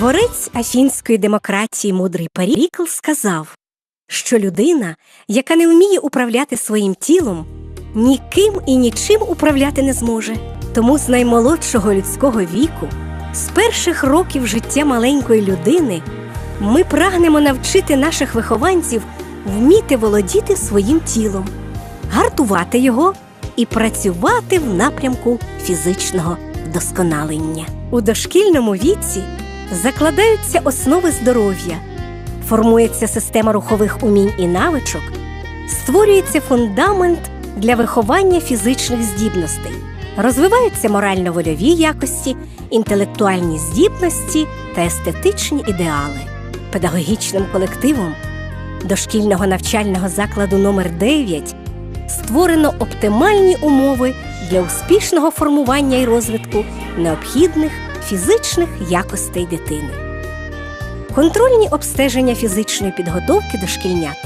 Творець афінської демократії мудрий Парікл сказав, що людина, яка не вміє управляти своїм тілом, ніким і нічим управляти не зможе. Тому з наймолодшого людського віку, з перших років життя маленької людини, ми прагнемо навчити наших вихованців вміти володіти своїм тілом, гартувати його і працювати в напрямку фізичного вдосконалення. У дошкільному віці закладаються основи здоров'я, формується система рухових умінь і навичок, створюється фундамент для виховання фізичних здібностей, розвиваються морально-вольові якості, інтелектуальні здібності та естетичні ідеали. Педагогічним колективом дошкільного навчального закладу номер 9 створено оптимальні умови для успішного формування і розвитку необхідних фізичних якостей дитини. Контрольні обстеження фізичної підготовки дошкільнят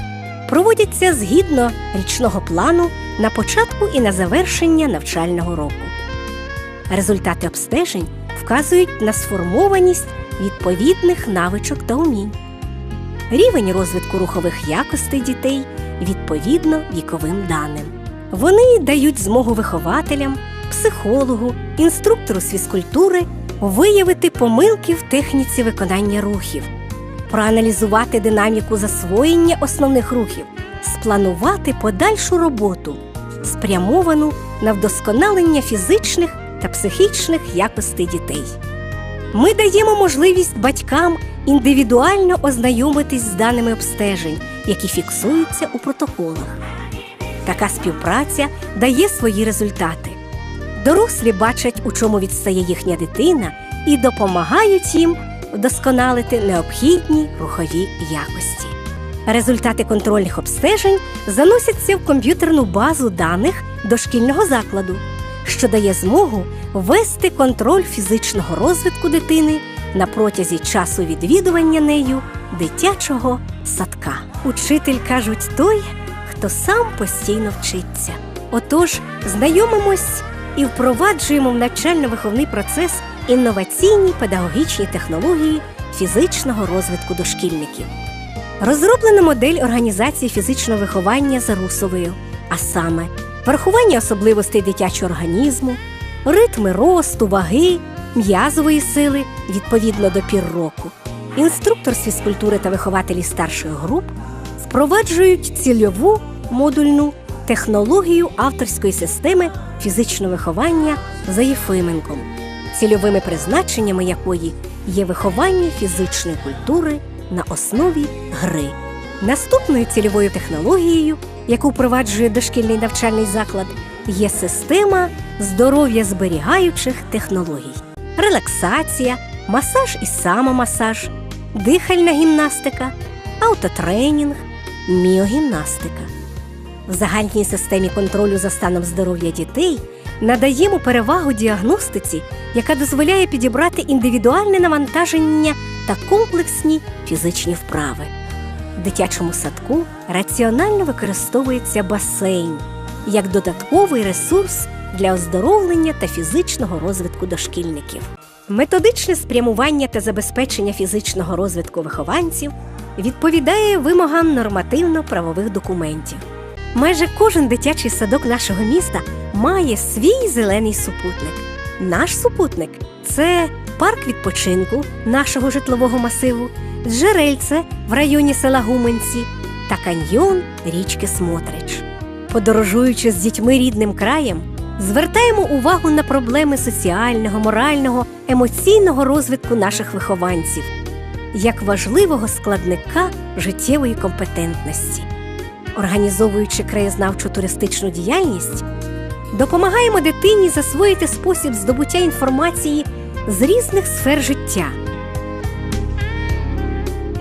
проводяться згідно річного плану на початку і на завершення навчального року. Результати обстежень вказують на сформованість відповідних навичок та умінь, рівень розвитку рухових якостей дітей відповідно віковим даним. Вони дають змогу вихователям, психологу, інструктору з фізкультури виявити помилки в техніці виконання рухів, проаналізувати динаміку засвоєння основних рухів, спланувати подальшу роботу, спрямовану на вдосконалення фізичних та психічних якостей дітей. Ми даємо можливість батькам індивідуально ознайомитись з даними обстежень, які фіксуються у протоколах. Така співпраця дає свої результати. Дорослі бачать, у чому відстає їхня дитина, і допомагають їм вдосконалити необхідні рухові якості. Результати контрольних обстежень заносяться в комп'ютерну базу даних дошкільного закладу, що дає змогу вести контроль фізичного розвитку дитини на протязі часу відвідування нею дитячого садка. Учитель кажуть той, хто сам постійно вчиться. Отож, знайомимось і впроваджуємо в навчально-виховний процес інноваційні педагогічні технології фізичного розвитку дошкільників. Розроблена модель організації фізичного виховання за Русовою, а саме врахування особливостей дитячого організму, ритми росту, ваги, м'язової сили відповідно до пір року. Інструктор з фізкультури та вихователі старших груп впроваджують цільову модульну технологію авторської системи фізичного виховання за Єфименком, цільовими призначеннями якої є виховання фізичної культури на основі гри. Наступною цільовою технологією, яку впроваджує дошкільний навчальний заклад, є система здоров'я зберігаючих технологій, релаксація, масаж і самомасаж, дихальна гімнастика, автотренінг, міогімнастика. В загальній системі контролю за станом здоров'я дітей надаємо перевагу діагностиці, яка дозволяє підібрати індивідуальне навантаження та комплексні фізичні вправи. В дитячому садку раціонально використовується басейн як додатковий ресурс для оздоровлення та фізичного розвитку дошкільників. Методичне спрямування та забезпечення фізичного розвитку вихованців відповідає вимогам нормативно-правових документів. Майже кожен дитячий садок нашого міста має свій зелений супутник. Наш супутник це парк відпочинку нашого житлового масиву, джерельце в районі села Гуменці та каньйон річки Смотрич. Подорожуючи з дітьми рідним краєм, звертаємо увагу на проблеми соціального, морального, емоційного розвитку наших вихованців як важливого складника життєвої компетентності. Організовуючи краєзнавчу туристичну діяльність, допомагаємо дитині засвоїти спосіб здобуття інформації з різних сфер життя.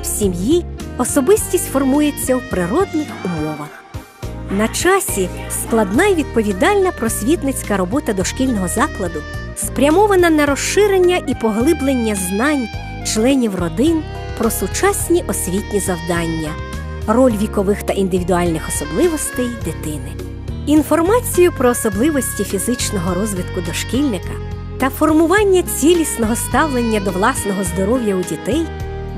В сім'ї особистість формується в природних умовах. На часі складна і відповідальна просвітницька робота дошкільного закладу спрямована на розширення і поглиблення знань членів родин про сучасні освітні завдання, роль вікових та індивідуальних особливостей дитини. Інформацію про особливості фізичного розвитку дошкільника та формування цілісного ставлення до власного здоров'я у дітей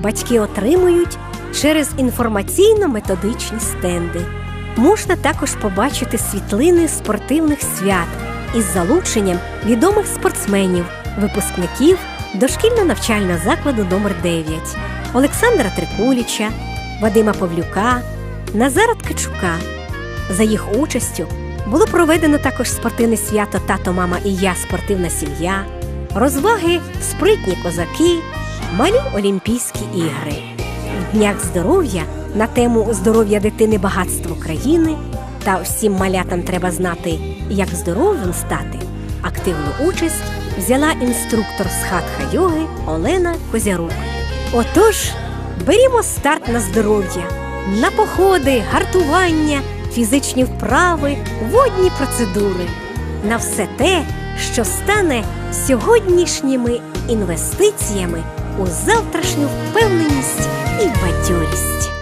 батьки отримують через інформаційно-методичні стенди. Можна також побачити світлини спортивних свят із залученням відомих спортсменів, випускників дошкільно-навчального закладу номер 9 Олександра Трикуліча, Вадима Павлюка, Назара Ткачука. За їх участю було проведено також спортивне свято Тато, мама і я спортивна сім'я, розваги спритні козаки, малі Олімпійські ігри. В днях здоров'я на тему здоров'я дитини багатство країни та всім малятам треба знати, як здоровим стати. Активну участь взяла інструктор з хатха йоги Олена Козярук. Отож, берімо старт на здоров'я, на походи, гартування, фізичні вправи, водні процедури, на все те, що стане сьогоднішніми інвестиціями у завтрашню впевненість і бадьорість.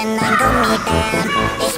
and then go meet them.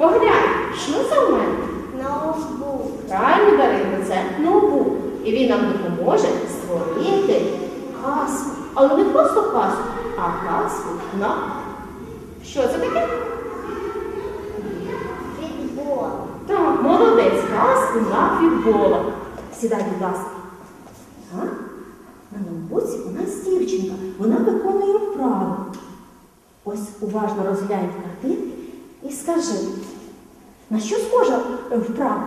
Поглянь, що це в мене? Ноутбук. Правильно, Дарина, це ноутбук. І він нам допоможе створити казку. Але не просто казку, а казку на. Що це таке? Фітбол. Так, молодець, казку на футбола. Сідай, будь ласка. Так? На ноутбуці у нас дівчинка. Вона виконує вправи. Ось уважно розглянь картинки і скажи, на що схожа е, вправа?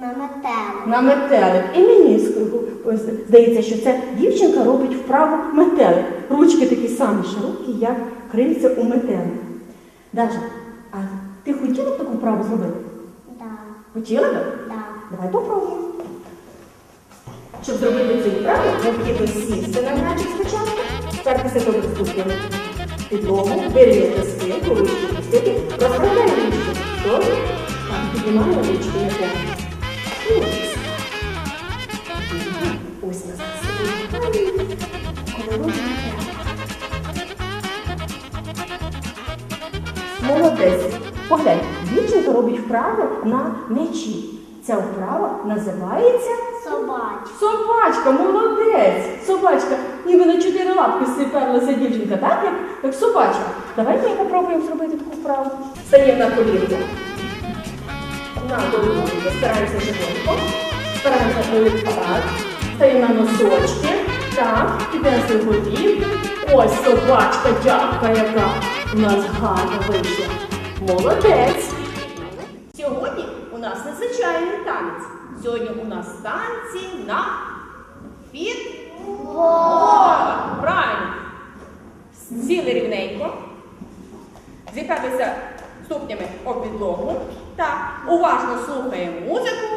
На метелик. На метелик. І мені здається, що ця дівчинка робить вправу метелик. Ручки такі самі широкі, як крильця у метелика. Даша, а ти хотіла б таку вправу зробити? Да. Хотіла б? Да. Давай попробуємо. Щоб зробити цю вправу, необхідно сісти на м'ячик спочатку, спертися до ступені підлогу, вирівняти спинку, ручки пустити, розправляємо ручки сторону, так, піднімаємо ручки на п'ятку. Ось. Ось назад сидимо. Коли ручки на п'ятку. Молодець. Поглянь, дівчинка робить вправи на м'ячі. Ця вправа називається Собач. собачка, молодець. Собачка, ніби на чотири лапки сиперлася дівчинка, так? Як, як собачка. Давайте ми попробуємо зробити таку вправу. Стаємо на колінку. На колінку. Стараємося животиком. Стараємося колінку так. Стаємо на носочки. Так, піднесли голівку. Ось собачка, дябка, яка у нас гарно вийшла. Молодець. Сьогодні у нас незвичайний танець. Сьогодні у нас танці на об підлогу. Так, уважно слухаємо музику